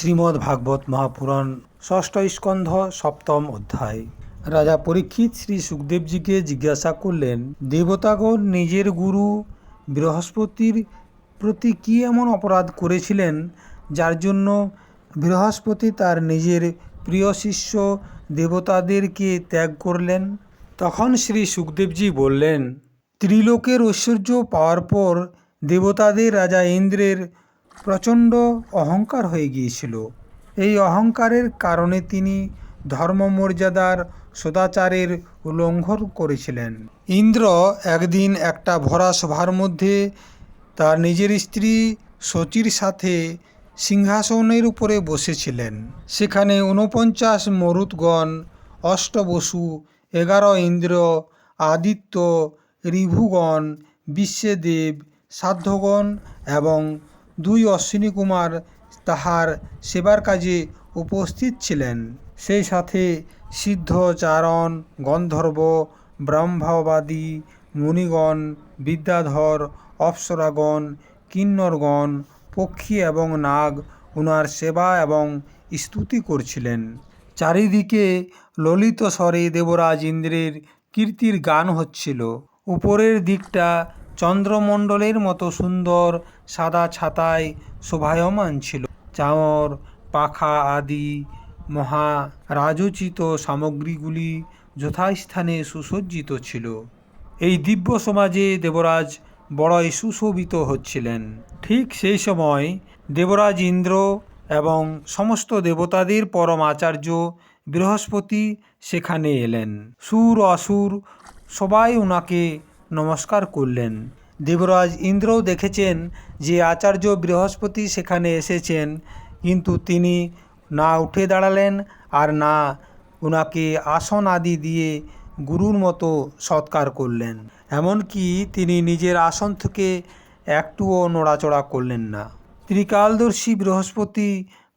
শ্রীমদ্ ভাগবত মহাপুরাণ, ষষ্ঠ স্কন্ধ সপ্তম অধ্যায়। রাজা পরীক্ষিত শ্রী সুখদেবজিকে জিজ্ঞাসা করলেন, দেবতাগণ নিজের গুরু বৃহস্পতির প্রতি কী এমন অপরাধ করেছিলেন, যার জন্য বৃহস্পতি তার নিজের প্রিয় শিষ্য দেবতাদেরকে ত্যাগ করলেন? তখন শ্রী সুখদেবজি বললেন, ত্রিলোকের ঐশ্বর্য পাওয়ার পর দেবতাদের রাজা ইন্দ্রের প্রচণ্ড অহংকার হয়ে গিয়েছিল। এই অহংকারের কারণে তিনি ধর্মমর্যাদার সদাচারের উল্লঙ্ঘন করেছিলেন। ইন্দ্র একদিন একটা ভরা সভার মধ্যে তার নিজের স্ত্রী শচীর সাথে সিংহাসনের উপরে বসেছিলেন। সেখানে ঊনপঞ্চাশ মরুৎগণ অষ্টবসু, এগারো ইন্দ্র, আদিত্য ঋভুগণ বিশ্বদেব, সাধ্যগণ এবং দুই অশ্বিনী কুমার তাহার সেবার কাজে উপস্থিত ছিলেন। সেই সাথে সিদ্ধ চারণ গন্ধর্ব, ব্রহ্মবাদী, মুনিগণ, বিদ্যাধর, অপ্সরাগণ, কিন্নরগণ, পক্ষী এবং নাগ উনার সেবা এবং স্তুতি করছিলেন। চারিদিকে ললিত স্বরে দেবরাজ ইন্দ্রের কীর্তির গান হচ্ছিল। উপরের দিকটা চন্দ্রমণ্ডলের মতো সুন্দর সাদা ছাতায় শোভায়মান ছিল। চাঁর পাখা আদি মহা রাজোচিত সামগ্রীগুলি যথাস্থানে সুসজ্জিত ছিল। এই দিব্য সমাজে দেবরাজ বড়ই সুশোভিত হচ্ছিলেন। ঠিক সেই সময় দেবরাজ ইন্দ্র এবং সমস্ত দেবতাদের পরম আচার্য বৃহস্পতি সেখানে এলেন। সুর অসুর সবাই ওনাকে নমস্কার করলেন। দেবরাজ ইন্দ্রও দেখেছেন যে আচার্য বৃহস্পতি সেখানে এসেছেন, কিন্তু তিনি না উঠে দাঁড়ালেন আর না ওনাকে আসন আদি দিয়ে গুরুর মতো সৎকার করলেন। এমনকি তিনি নিজের আসন থেকে একটুও নড়াচড়া করলেন না। ত্রিকালদর্শী বৃহস্পতি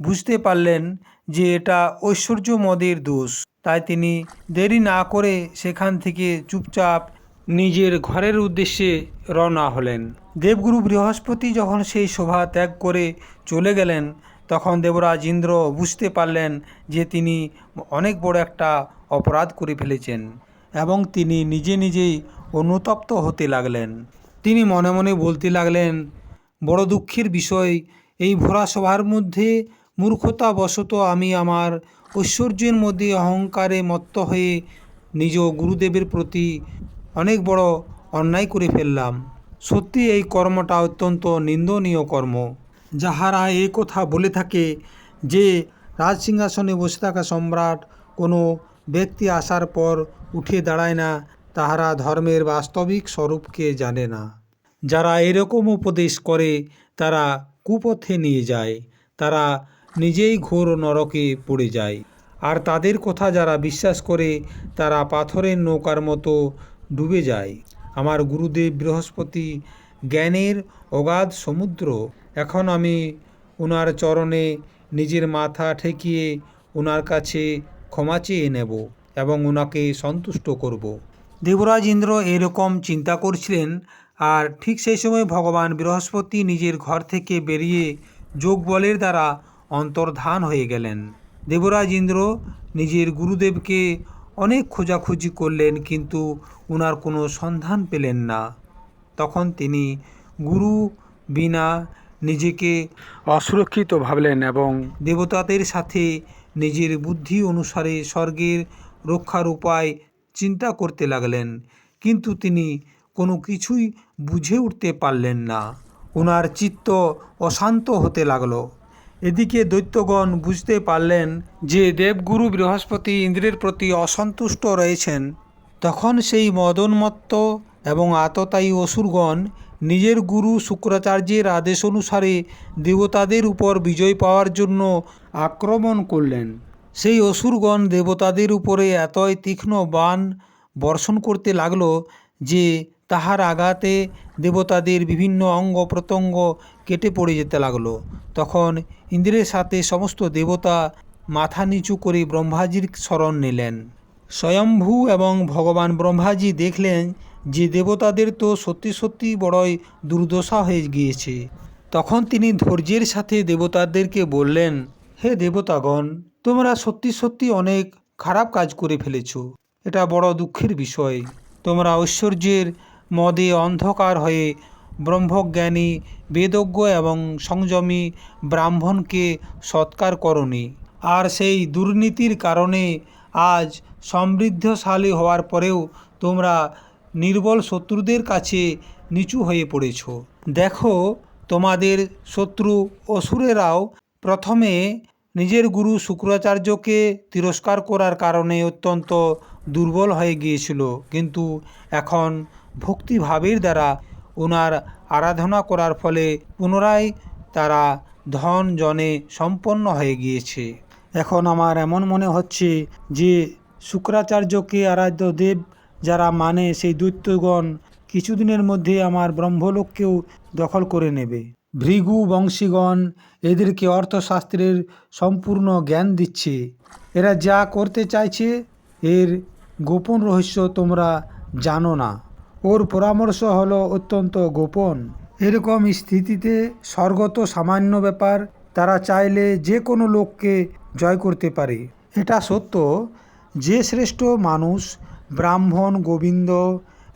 বুঝতে পারলেন যে এটা ঐশ্বর্য মদের দোষ, তাই তিনি দেরি না করে সেখান থেকে চুপচাপ নিজের ঘরের উদ্দেশ্যে রওনা হলেন। দেবগুরু বৃহস্পতি যখন সেই শোভা ত্যাগ করে চলে গেলেন, তখন দেবরাজ ইন্দ্র বুঝতে পারলেন যে তিনি অনেক বড় একটা অপরাধ করে ফেলেছেন এবং তিনি নিজে নিজেই অনুতপ্ত হতে লাগলেন। তিনি মনে মনে বলতে লাগলেন, বড় দুঃখের বিষয়, এই ভরা সভার মধ্যে মূর্খতাবশত আমি আমার ঐশ্বর্যের মধ্যে অহংকারে মত্ত হয়ে নিজ গুরুদেবের প্রতি অনেক বড় অন্যায় করে ফেললাম। সত্যি এই কর্মটা অত্যন্ত নিন্দনীয় কর্ম। যাহারা এই কথা বলে থাকে যে রাজসিংহাসনে বসে থাকা সম্রাট কোনো ব্যক্তি আসার পর উঠে দাঁড়ায় না, তাহারা ধর্মের বাস্তবিক স্বরূপকে জানে না। যারা এরকম উপদেশ করে, তারা কুপথে নিয়ে যায়, তারা নিজেই ঘোর নরকে পড়ে যায়। আর তাদের কথা যারা বিশ্বাস করে, তারা পাথরের নৌকার মতো ডুবে যায়। আমার গুরুদেব বৃহস্পতি জ্ঞানের অগাধ সমুদ্র। এখন আমি ওনার চরণে নিজের মাথা ঠেকিয়ে ওনার কাছে ক্ষমা চেয়ে নেব এবং ওনাকে সন্তুষ্ট করব। দেবরাজ ইন্দ্র এরকম চিন্তা করছিলেন আর ঠিক সেই সময় ভগবান বৃহস্পতি নিজের ঘর থেকে বেরিয়ে যোগ বলের দ্বারা অন্তর্ধান হয়ে গেলেন। দেবরাজ ইন্দ্র নিজের গুরুদেবকে অনেক খোঁজাখুঁজি করলেন কিন্তু ওনার কোনো সন্ধান পেলেন না। তখন তিনি গুরু বিনা নিজেকে অসুরক্ষিত ভাবলেন এবং দেবতাদের সাথে নিজের বুদ্ধি অনুসারে স্বর্গের রক্ষার উপায় চিন্তা করতে লাগলেন কিন্তু তিনি কোনো কিছুই বুঝে উঠতে পারলেন না। ওনার চিত্ত অশান্ত হতে লাগল। এদিকে দৈত্যগণ বুঝতে পারলেন যে দেবগুরু বৃহস্পতি ইন্দ্রের প্রতি অসন্তুষ্ট রয়েছেন। তখন সেই মদনমত্ত এবং আততায়ী অসুরগণ নিজের গুরু শুক্রাচার্যের আদেশ অনুসারে দেবতাদের উপর বিজয় পাওয়ার জন্য আক্রমণ করলেন। সেই অসুরগণ দেবতাদের উপরে এতই তীক্ষ্ণ বাণ বর্ষণ করতে লাগল যে তাহার আঘাতে দেবতাদের বিভিন্ন অঙ্গ প্রত্যঙ্গ কেটে পড়ে যেতে লাগল। তখন ইন্দ্রের সাথে সমস্ত দেবতা মাথা নিচু করে ব্রহ্মাজির শরণ নিলেন। স্বয়ম্ভু এবং ভগবান ব্রহ্মাজি দেখলেন যে দেবতাদের তো সত্যি সত্যি বড়ই দুর্দশা হয়ে গিয়েছে। তখন তিনি ধৈর্যের সাথে দেবতাদেরকে বললেন, হে দেবতাগণ, তোমরা সত্যি সত্যি অনেক খারাপ কাজ করে ফেলেছ। এটা বড় দুঃখের বিষয়। তোমরা ঐশ্বর্যের মদে অন্ধকার হয়ে ব্রহ্মজ্ঞানী, বেদজ্ঞ এবং সংযমী ব্রাহ্মণকে সৎকার করনি। আর সেই দুর্নীতির কারণে আজ সমৃদ্ধশালী হওয়ার পরেও তোমরা নির্বল শত্রুদের কাছে নিচু হয়ে পড়েছ। দেখো, তোমাদের শত্রু অসুরেরাও প্রথমে নিজের গুরু শুক্রাচার্যকে তিরস্কার করার কারণে অত্যন্ত দুর্বল হয়ে গিয়েছিল। কিন্তু এখন ভক্তিভাবের দ্বারা ওনার আরাধনা করার ফলে পুনরায় তারা ধন জনে সম্পন্ন হয়ে গিয়েছে। এখন আমার এমন মনে হচ্ছে যে শুক্রাচার্যকে আরাধ্য দেব যারা মানে সেই দৈত্যগণ কিছুদিনের মধ্যে আমার ব্রহ্মলোককেও দখল করে নেবে। ভৃগু বংশীগণ এদেরকে অর্থশাস্ত্রের সম্পূর্ণ জ্ঞান দিচ্ছে। এরা যা করতে চাইছে, এর গোপন রহস্য তোমরা জানো না। ওর পরামর্শ হলো অত্যন্ত গোপন। এরকম স্থিতিতে স্বর্গত সামান্য ব্যাপার তারা চাইলে যে কোনো লোককে জয় করতে পারে। এটা সত্য যে শ্রেষ্ঠ মানুষ ব্রাহ্মণ, গোবিন্দ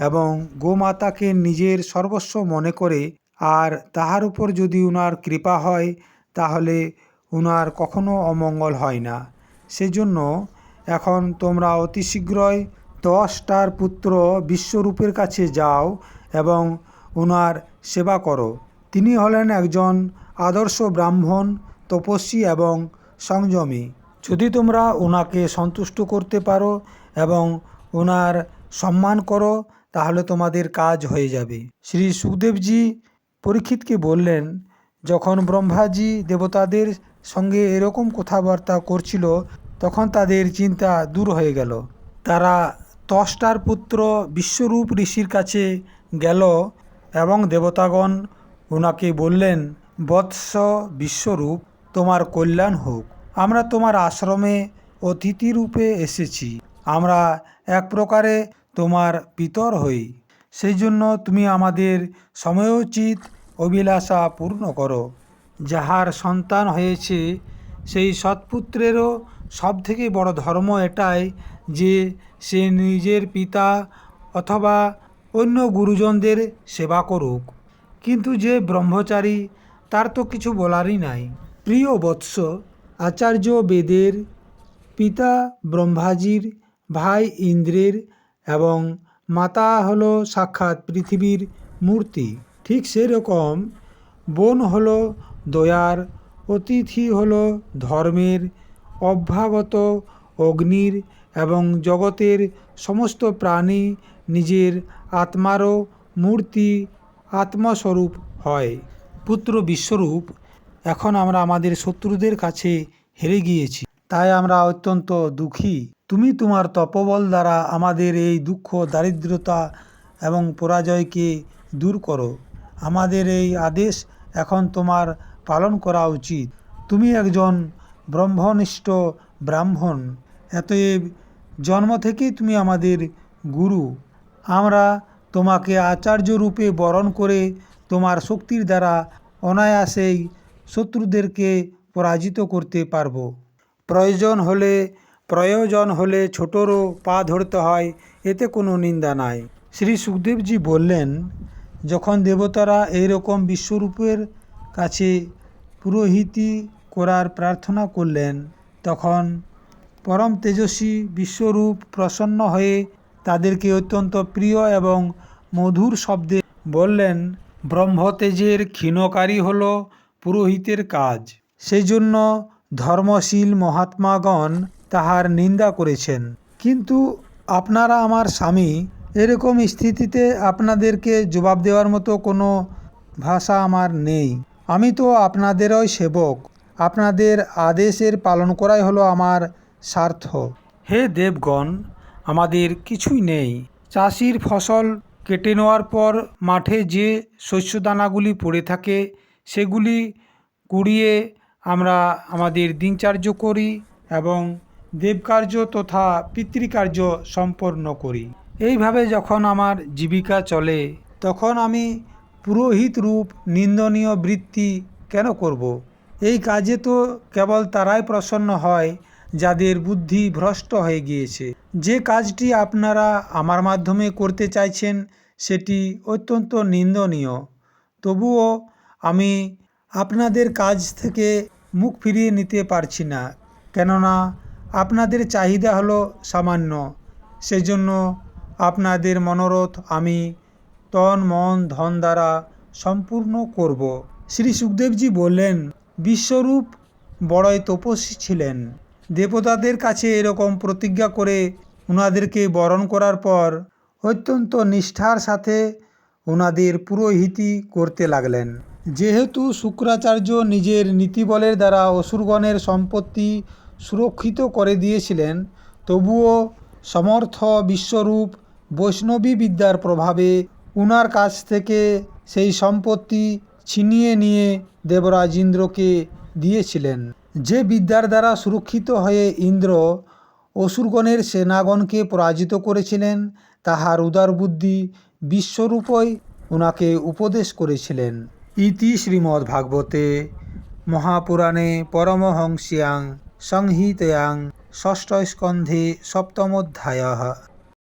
এবং গোমাতাকে নিজের সর্বস্ব মনে করে আর তাহার উপর যদি উনার কৃপা হয়, তাহলে উনার কখনো অমঙ্গল হয় না। সেজন্য এখন তোমরা অতি শীঘ্রই দশটার পুত্র বিশ্বরূপের কাছে যাও এবং ওনার সেবা করো। তিনি হলেন একজন আদর্শ ব্রাহ্মণ, তপস্বী এবং সংযমী। যদি তোমরা ওনাকে সন্তুষ্ট করতে পারো এবং ওনার সম্মান করো, তাহলে তোমাদের কাজ হয়ে যাবে। শ্রী সুখদেবজি পরীক্ষিতকে বললেন, যখন ব্রহ্মাজি দেবতাদের সঙ্গে এরকম কথাবার্তা করছিল, তখন তাদের চিন্তা দূর হয়ে গেল। তারা তষ্টার পুত্র বিশ্বরূপ ঋষির কাছে গেল এবং দেবতাগণ ওনাকে বললেন, বৎস বিশ্বরূপ, তোমার কল্যাণ হোক। আমরা তোমার আশ্রমে অতিথি রূপে এসেছি। আমরা এক প্রকারে তোমার পিতর হই। সেই জন্য তুমি আমাদের সময়োচিত অভিলাষা পূর্ণ করো। যাহার সন্তান হয়েছে, সেই সৎপুত্রেরও সব থেকে বড় ধর্ম এটাই যে সে নিজের পিতা অথবা অন্য গুরুজনদের সেবা করুক। কিন্তু যে ব্রহ্মচারী, তার তো কিছু বলারই নাই। প্রিয় বৎস, আচার্য বেদের পিতা ব্রহ্মাজির ভাই ইন্দ্রের এবং মাতা হলো সাক্ষাৎ পৃথিবীর মূর্তি। ঠিক সেরকম বোন হলো দয়ার, অতিথি হলো ধর্মের অভ্যাগত অগ্নির এবং জগতের সমস্ত প্রাণী নিজের আত্মারও মূর্তি, আত্মস্বরূপ হয়। পুত্র বিশ্বরূপ, এখন আমরা আমাদের শত্রুদের কাছে হেরে গিয়েছি। তাই আমরা অত্যন্ত দুঃখী। তুমি তোমার তপবল দ্বারা আমাদের এই দুঃখ, দারিদ্রতা এবং পরাজয়কে দূর করো। আমাদের এই আদেশ এখন তোমার পালন করা উচিত। তুমি একজন ব্রহ্মনিষ্ঠ ব্রাহ্মণ, এতএব জন্ম থেকেই তুমি আমাদের গুরু। আমরা তোমাকে আচার্য রূপে বরণ করে তোমার শক্তির দ্বারা অনায়াসেই শত্রুদেরকে পরাজিত করতে পারব। প্রয়োজন হলে প্রয়োজন হলে ছোটরও পা ধরতে হয়, এতে কোনো নিন্দা নাই। শ্রী সুখদেবজি বললেন, যখন দেবতারা এইরকম বিশ্বরূপের কাছে পুরোহিতি করার প্রার্থনা করলেন। তখন পরম তেজস্বী বিশ্বরূপ প্রসন্ন হয়ে তাদেরকে অত্যন্ত প্রিয় এবং মধুর শব্দে বললেন, ব্রহ্মতেজের ক্ষীণকারী হল পুরোহিতের কাজ। সেই জন্য ধর্মশীল মহাত্মাগণ তাহার নিন্দা করেছেন। কিন্তু আপনারা আমার স্বামী, এরকম স্থিতিতে আপনাদেরকে জবাব দেওয়ার মতো কোনো ভাষা আমার নেই। আমি তো আপনাদেরই সেবক। আপনাদের আদেশের পালন করাই হলো আমার স্বার্থ। হে দেবগণ, আমাদের কিছুই নেই। চাষির ফসল কেটে নেওয়ার পর মাঠে যে শস্যদানাগুলি পড়ে থাকে, সেগুলি কুড়িয়ে আমরা আমাদের দিনচার্য করি এবং দেবকার্য তথা পিতৃকার্য সম্পন্ন করি। এইভাবে যখন আমার জীবিকা চলে, তখন আমি পুরোহিত রূপ নিন্দনীয় বৃত্তি কেন করব। এই কাজে তো কেবল তারাই প্রসন্ন হয়, যাদের বুদ্ধি ভ্রষ্ট হয়ে গিয়েছে। যে কাজটি আপনারা আমার মাধ্যমে করতে চাইছেন, সেটি অত্যন্ত নিন্দনীয়। তবুও আমি আপনাদের কাজ থেকে মুখ ফিরিয়ে নিতে পারছি না, কেননা আপনাদের চাহিদা হলো সামান্য। সেজন্য আপনাদের মনোরথ আমি তন, মন, ধন দ্বারা সম্পূর্ণ করব। শ্রী সুখদেবজি বললেন বিশ্বরূপ বড়ই তপস্বী ছিলেন। দেবতাদের কাছে এরকম প্রতিজ্ঞা করে ওনাদেরকে বরণ করার পর অত্যন্ত নিষ্ঠার সাথে ওনাদের পুরোহিতি করতে লাগলেন। যেহেতু শুক্রাচার্য নিজের নীতিবলের দ্বারা অসুরগণের সম্পত্তি সুরক্ষিত করে দিয়েছিলেন, তবুও সমর্থ বিশ্বরূপ বৈষ্ণবী বিদ্যার প্রভাবে উনার কাছ থেকে সেই সম্পত্তি ছিনিয়ে নিয়ে দেবরাজ ইন্দ্রকে দিয়েছিলেন। যে বিদ্যার দ্বারা সুরক্ষিত হয়ে ইন্দ্র অসুরগণের সেনাগণকে পরাজিত করেছিলেন, তাহার উদার বুদ্ধি বিশ্বরূপই ওনাকে উপদেশ করেছিলেন। ইতি শ্রীমদ্ ভাগবতে মহাপুরাণে পরমহংস্যাং সংহিতায়াং ষষ্ঠ স্কন্ধে সপ্তমোধ্যায়।